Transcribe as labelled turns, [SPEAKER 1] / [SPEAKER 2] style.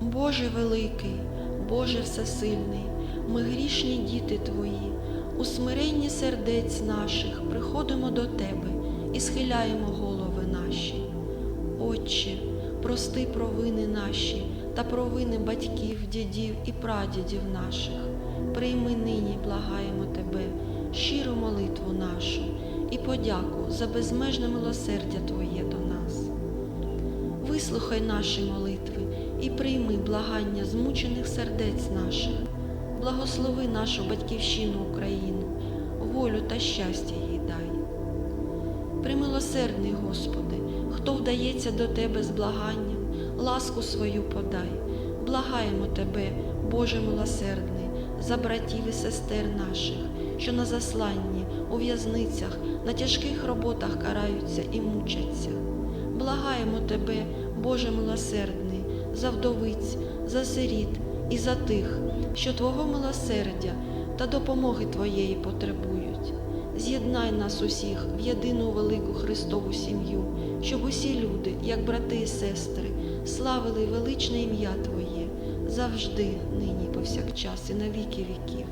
[SPEAKER 1] Боже великий, Боже всесильний, ми грішні діти Твої, у смиренні сердець наших приходимо до Тебе і схиляємо голови наші. Отче, прости провини наші та провини батьків, дідів і прадідів наших. Прийми нині, благаємо Тебе, щиру молитву нашу і подяку за безмежне милосердя Твоє до нас. Вислухай наші молитви і прийми благання змучених сердець наших. Благослови нашу батьківщину Україну, волю та щастя їй дай. Примилосердний, Господи, хто вдається до Тебе з благанням, ласку свою подай. Благаємо Тебе, Боже милосердний, за братів і сестер наших, що на засланні, у в'язницях, на тяжких роботах караються і мучаться. Благаємо Тебе, Боже милосердний, за вдовиць, за сиріт і за тих, що Твого милосердя та допомоги Твоєї потребують. З'єднай нас усіх в єдину велику Христову сім'ю, щоб усі люди, як брати і сестри, славили величне ім'я Твоє завжди, нині, повсякчас, і на віки віків.